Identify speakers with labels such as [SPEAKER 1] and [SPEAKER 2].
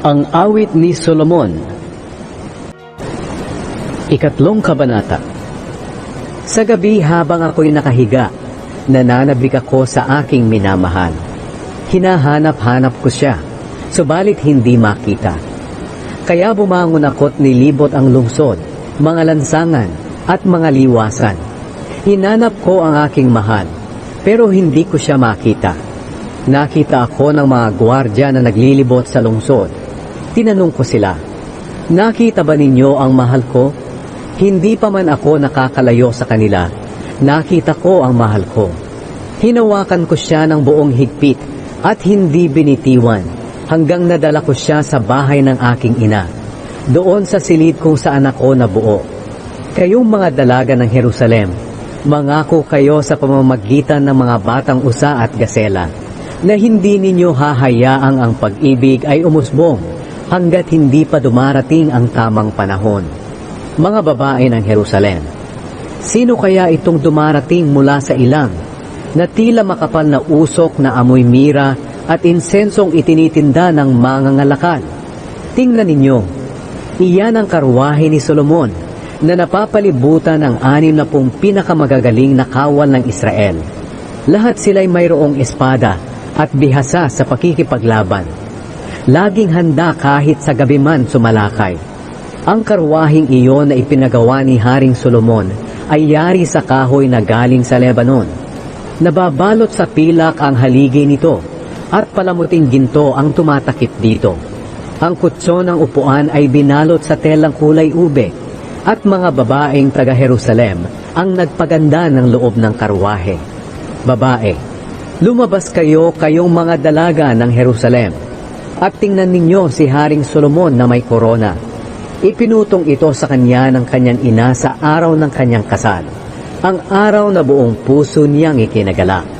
[SPEAKER 1] Ang awit ni Solomon Ikatlong kabanata Sa gabi habang ako'y nakahiga, nananabik ako sa aking minamahal. Hinahanap-hanap ko siya, subalit hindi makita. Kaya bumangon ako't nilibot ang lungsod, mga lansangan, at mga liwasan. Hinanap ko ang aking mahal, pero hindi ko siya makita. Nakita ako ng mga gwardya na naglilibot sa lungsod. Tinanong ko sila, Nakita ba ninyo ang mahal ko? Hindi pa man ako nakakalayo sa kanila. Nakita ko ang mahal ko. Hinawakan ko siya ng buong higpit at hindi binitiwan hanggang nadala ko siya sa bahay ng aking ina. Doon sa silid kung saan ako nabuo. Kayong mga dalaga ng Jerusalem, mangako kayo sa pamamagitan ng mga batang usa at gasela na hindi ninyo hahayaang ang pag-ibig ay umusbong hanggat hindi pa dumarating ang tamang panahon. Mga babae ng Jerusalem, sino kaya itong dumarating mula sa ilang na tila makapal na usok na amoy mira at insensong itinitinda ng mga ngalakal? Tingnan ninyo, iyan ang karwahe ni Solomon na napapalibutan ng anim na pong pinakamagagaling na kawal ng Israel. Lahat sila'y mayroong espada at bihasa sa pakikipaglaban. Laging handa kahit sa gabi man sumalakay. Ang karwahing iyon na ipinagawa ni Haring Solomon ay yari sa kahoy na galing sa Lebanon. Nababalot sa pilak ang haligi nito at palamuting ginto ang tumatakip dito. Ang kutso ng upuan ay binalot sa telang kulay ube at mga babaeng taga Jerusalem ang nagpaganda ng loob ng karwahe. Babae, lumabas kayo kayong mga dalaga ng Jerusalem at tingnan ninyo si Haring Solomon na may korona. Ipinutong ito sa kanya ng kanyang ina sa araw ng kanyang kasal, ang araw na buong puso niyang ikinagala.